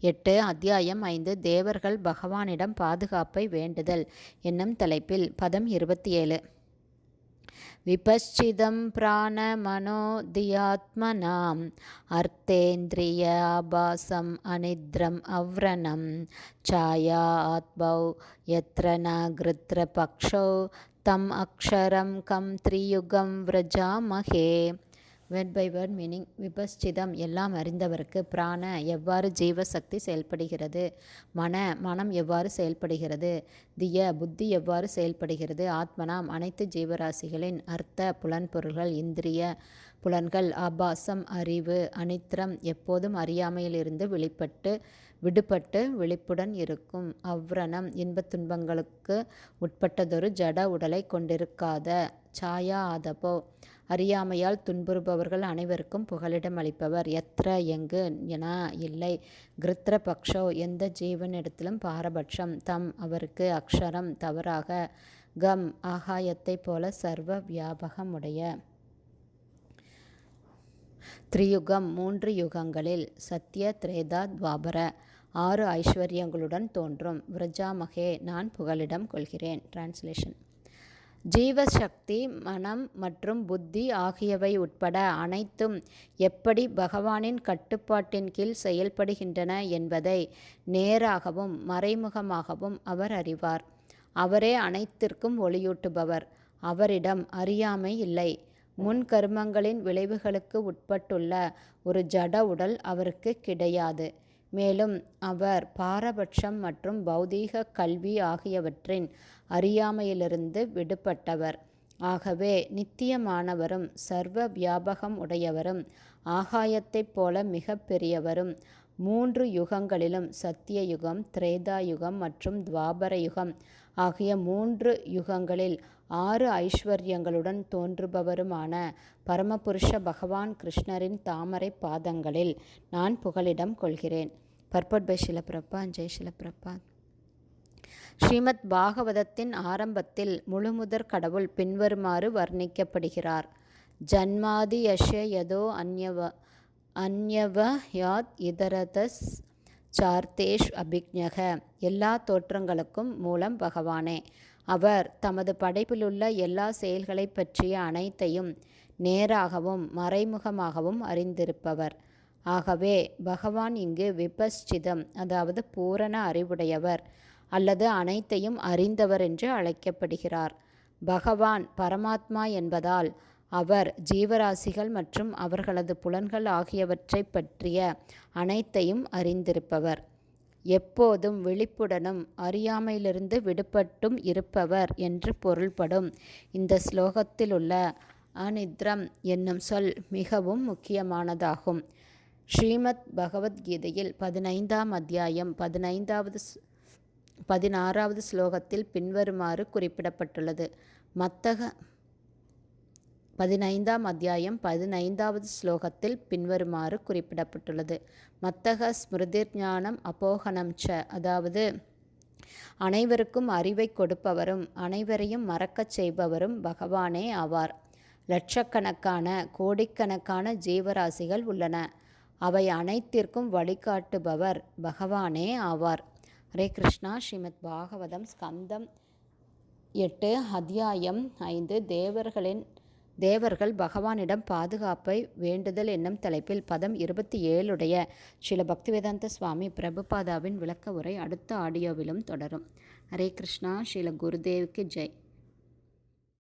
எட்டு அத்தியாயம் ஐந்து தேவர்கள் பகவானிடம் பாதுகாப்பை வேண்டுதல் என்னும் தலைப்பில் பதம் இருபத்தி ஏழு விபச்சிதம் பிராண மனோதியாத்மனாம் அர்த்தேந்திரிய ஆபாசம் அனித்ரம் அவ்ரணம் சாயா ஆத்மௌ எத்திர ந பக்ஷோ தம் அக்ஷரம் கம் த்ரியுகம் விரஜாமகே வேர்ட் பை வேர்ட் மீனிங் விபஸ்சிதம் எல்லாம் அறிந்தவருக்கு பிராண எவ்வாறு ஜீவசக்தி செயல்படுகிறது? மன மனம் எவ்வாறு செயல்படுகிறது? திய புத்தி எவ்வாறு செயல்படுகிறது? ஆத்மனாம் அனைத்து ஜீவராசிகளின் அர்த்த புலன்பொருள்கள் இந்திரிய புலன்கள் ஆபாசம் அறிவு அனித்திரம் எப்போதும் அறியாமையிலிருந்து வெளிப்பட்டு விடுபட்டு விழிப்புடன் இருக்கும். அவ்ரணம் இன்பத் துன்பங்களுக்கு உட்பட்டதொரு ஜட உடலை கொண்டிருக்காத சாயா ஆதபோ அறியாமையால் துன்புறுபவர்கள் அனைவருக்கும் புகலிடம் அளிப்பவர். எத்திர எங்கு என இல்லை. கிருத்திர பக்ஷோ எந்த ஜீவனிடத்திலும் பாரபட்சம். தம் அவருக்கு அக்ஷரம் தவறாக. கம் ஆகாயத்தைப் போல சர்வ வியாபகமுடைய. திரியுகம் மூன்று யுகங்களில் சத்ய திரேதா துவாபர. ஆறு ஐஸ்வர்யங்களுடன் தோன்றும். விரஜாமகே நான் புகலிடம் கொள்கிறேன். டிரான்ஸ்லேஷன் ஜீவசக்தி மனம் மற்றும் புத்தி ஆகியவை உட்பட அனைத்தும் எப்படி பகவானின் கட்டுப்பாட்டின் கீழ் செயல்படுகின்றன என்பதை நேராகவும் மறைமுகமாகவும் அவர் அறிவார். அவரே அனைத்திற்கும் ஒளியூட்டுபவர். அவரிடம் அறியாமை இல்லை. முன் கர்மங்களின் விளைவுகளுக்கு உட்பட்டுள்ள ஒரு ஜட உடல் அவருக்கு கிடையாது. மேலும் அவர் பாரபட்சம் மற்றும் பௌதீக கல்வி ஆகியவற்றின் அறியாமையிலிருந்து விடுபட்டவர். ஆகவே நித்தியமானவரும் சர்வ வியாபகம் உடையவரும் ஆகாயத்தைப் போல மிக பெரியவரும் மூன்று யுகங்களிலும் சத்திய யுகம் திரேதா யுகம் மற்றும் துவாபர யுகம் ஆகிய மூன்று யுகங்களில் ஆறு ஐஸ்வர்யங்களுடன் தோன்றுபவருமான பரமபுருஷ பகவான் கிருஷ்ணரின் தாமரை பாதங்களில் நான் புகலிடம் கொள்கிறேன். பர்பட் பை சிலப்பிரப்பா ஜெய் சிலப்பிரப்பா ஸ்ரீமத் பாகவதத்தின் ஆரம்பத்தில் முழுமுதற் கடவுள் பின்வருமாறு வர்ணிக்கப்படுகிறார். ஜன்மாதி யஷ யதோ அந்யவ அந்யவ யாத் இதரதஸ் சார்த்தேஷ் அபிக்ஞக. எல்லா தோற்றங்களுக்கும் மூலம் பகவானே. அவர் தமது படைப்பிலுள்ள எல்லா செயல்களை பற்றிய அனைத்தையும் நேராகவும் மறைமுகமாகவும் அறிந்திருப்பவர். ஆகவே பகவான் இங்கு விபஸ்சிதம் அதாவது பூரண அறிவுடையவர் அல்லது அனைத்தையும் அறிந்தவர் என்று அழைக்கப்படுகிறார். பகவான் பரமாத்மா என்பதால் அவர் ஜீவராசிகள் மற்றும் அவர்களது புலன்கள் ஆகியவற்றை பற்றிய அனைத்தையும் அறிந்திருப்பவர். எப்போதும் விழிப்புடனும் அறியாமையிலிருந்து விடுபட்டும் இருப்பவர் என்று பொருள்படும் இந்த ஸ்லோகத்திலுள்ள அனித்ரம் என்னும் சொல் மிகவும் முக்கியமானதாகும். ஸ்ரீமத் பகவத்கீதையில் பதினைந்தாம் அத்தியாயம் பதினைந்தாவது பதினாறாவது ஸ்லோகத்தில் பின்வருமாறு குறிப்பிடப்பட்டுள்ளது. மத்தக பதினைந்தாம் அத்தியாயம் பதினைந்தாவது ஸ்லோகத்தில் பின்வருமாறு குறிப்பிடப்பட்டுள்ளது. மத்தக ஸ்மிருதிர் ஞானம் அபோகனம் ச. அதாவது அனைவருக்கும் அறிவை கொடுப்பவரும் அனைவரையும் மறக்கச் செய்பவரும் பகவானே ஆவார். லட்சக்கணக்கான கோடிக்கணக்கான ஜீவராசிகள் உள்ளன. அவை அனைத்திற்கும் வழிகாட்டுபவர் பகவானே ஆவார். ஹரே கிருஷ்ணா. ஸ்ரீமத் பாகவதம் ஸ்கந்தம் எட்டு அத்தியாயம் ஐந்து தேவர்களின் தேவர்கள் பகவானிடம் பாதுகாப்பை வேண்டுதல் என்னும் தலைப்பில் பதம் இருபத்தி ஏழுடைய சில பக்திவேதாந்த சுவாமி பிரபுபாதாவின் விளக்க உரை அடுத்த ஆடியோவிலும் தொடரும். ஹரே கிருஷ்ணா. ஸ்ரீல குருதேவுக்கு ஜெய்.